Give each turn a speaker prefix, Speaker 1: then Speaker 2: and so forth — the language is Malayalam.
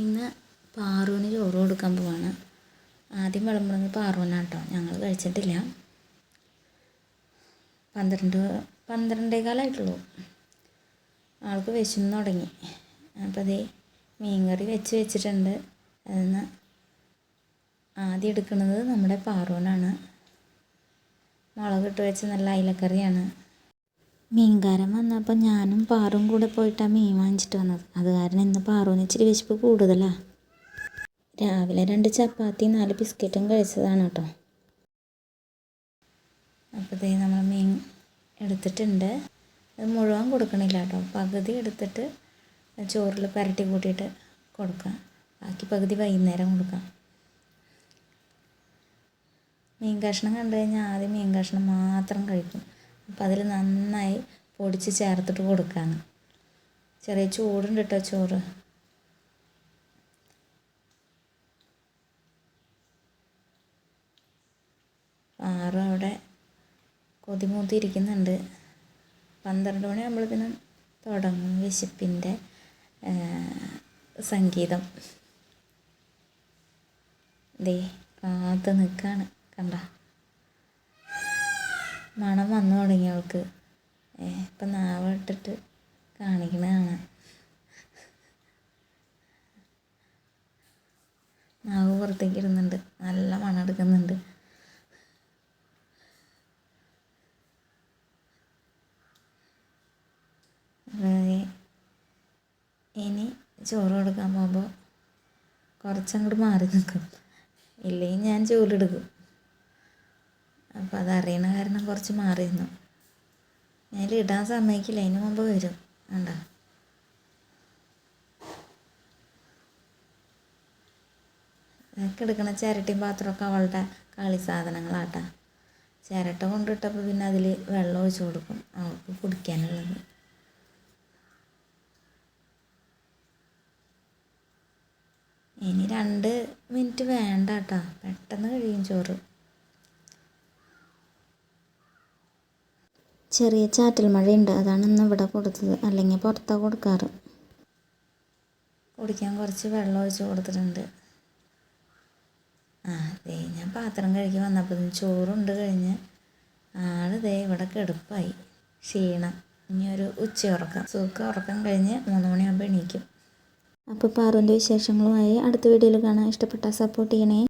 Speaker 1: ഇന്ന് പാറുവിന് ചോറ് കൊടുക്കാൻ പോവാണ്. ആദ്യം വിളമ്പുന്നത് പാറുവിനാണ് കേട്ടോ ഞങ്ങൾ കഴിച്ചിട്ടില്ല. പന്ത്രണ്ട് പന്ത്രണ്ടേ കാലമായിട്ടുള്ളൂ ആൾക്ക് വിശന്ന് തുടങ്ങി. അപ്പോൾ അതേ മീൻകറി വെച്ച് വെച്ചിട്ടുണ്ട്. അതിന്ന് ആദ്യം എടുക്കുന്നത് നമ്മുടെ പാറുവിനാണ്. മുളകിട്ട് വെച്ച് നല്ല അയിലക്കറിയാണ്. മീൻകാരൻ വന്നപ്പോൾ ഞാനും പാറും കൂടെ പോയിട്ടാണ് മീൻ വാങ്ങിച്ചിട്ട് വന്നത്. അത് കാരണം ഇന്ന് പാറുവിന് ഇച്ചിരി വിശപ്പ് കൂടുതലാണ് രാവിലെ രണ്ട് ചപ്പാത്തി നാല് ബിസ്ക്കറ്റും കഴിച്ചതാണ് കേട്ടോ. അപ്പോൾ ഇതേ നമ്മൾ മീൻ എടുത്തിട്ടുണ്ട്. അത് മുഴുവൻ കൊടുക്കണില്ല കേട്ടോ. പകുതി എടുത്തിട്ട് ചോറിൽ പുരട്ടി കൂട്ടിയിട്ട് കൊടുക്കാം. ബാക്കി പകുതി വൈകുന്നേരം കൊടുക്കാം. മീൻ കഷ്ണം കണ്ടു കഴിഞ്ഞാൽ ആദ്യം മീൻ കഷ്ണം മാത്രം കഴിക്കും. അപ്പോൾ അതിൽ നന്നായി പൊടിച്ച് ചേർത്തിട്ട് കൊടുക്കാണ്. ചെറിയ ചൂടുണ്ട് കേട്ടോ ചോറ്. ആറ് അവിടെ കൊതിമൂത്തിരിക്കുന്നുണ്ട് പന്ത്രണ്ട് മണി മണിയാകുമ്പോഴത്തേനും തുടങ്ങും വിശപ്പിന്റെ സംഗീതം. ദേ കാത്ത് നിൽക്കാണ് കണ്ട? മണം വന്നു തുടങ്ങി അവൾക്ക്. ഏ ഇപ്പം നാവ് ഇട്ടിട്ട് കാണിക്കണ കാണാം. നാവ് പുറത്തേക്ക് ഇടുന്നുണ്ട്. നല്ല മണം എടുക്കുന്നുണ്ട്. ഇനി ചോറ് കൊടുക്കാൻ പോകുമ്പോൾ കുറച്ചങ്ങോട്ട് മാറി നിൽക്കും. ഇല്ലെങ്കിൽ ഞാൻ ചൂലെടുക്കും. അപ്പോൾ അതറിയണ കാരണം കുറച്ച് മാറി നിന്നു ഞാൻ ഇടാൻ സമ്മതിക്കില്ല അതിന് മുമ്പ് വരും. വേണ്ട എടുക്കണ ചിരട്ടിയും പാത്രമൊക്കെ അവളുടെ കളി സാധനങ്ങളാട്ടാ. ചിരട്ട കൊണ്ടിട്ടപ്പോൾ പിന്നെ അതിൽ വെള്ളം ഒഴിച്ചു കൊടുക്കും. അവൾക്ക് കുടിക്കാനുള്ളത്. ഇനി രണ്ട് മിനിറ്റ് വേണ്ട കേട്ടോ പെട്ടെന്ന് കഴിയും ചോറ്. ചെറിയ ചാറ്റൽ മഴയുണ്ട്. അതാണ് ഇന്ന് ഇവിടെ കൊടുത്തത്. അല്ലെങ്കിൽ പുറത്താണ് കൊടുക്കാറ്. കുടിക്കാൻ കുറച്ച് വെള്ളം ഒഴിച്ച് കൊടുത്തിട്ടുണ്ട്. ആ ദേ ഞാൻ പാത്രം കഴുകി വന്നപ്പോൾ ചോറുണ്ട് കഴിഞ്ഞ്. ആൾ ദേ ഇവിടെ കിടപ്പായി. ക്ഷീണം. ഇനി ഒരു ഉച്ചയുറക്കം സുഖം ഉറക്കം കഴിഞ്ഞ് മൂന്ന് മണിയാകുമ്പോൾ എണീക്കും. അപ്പോൾ പാറുവിന്റെ വിശേഷങ്ങളുമായി അടുത്ത വീഡിയോയിൽ കാണാൻ ഇഷ്ടപ്പെട്ടാൽ സപ്പോർട്ട് ചെയ്യണേ.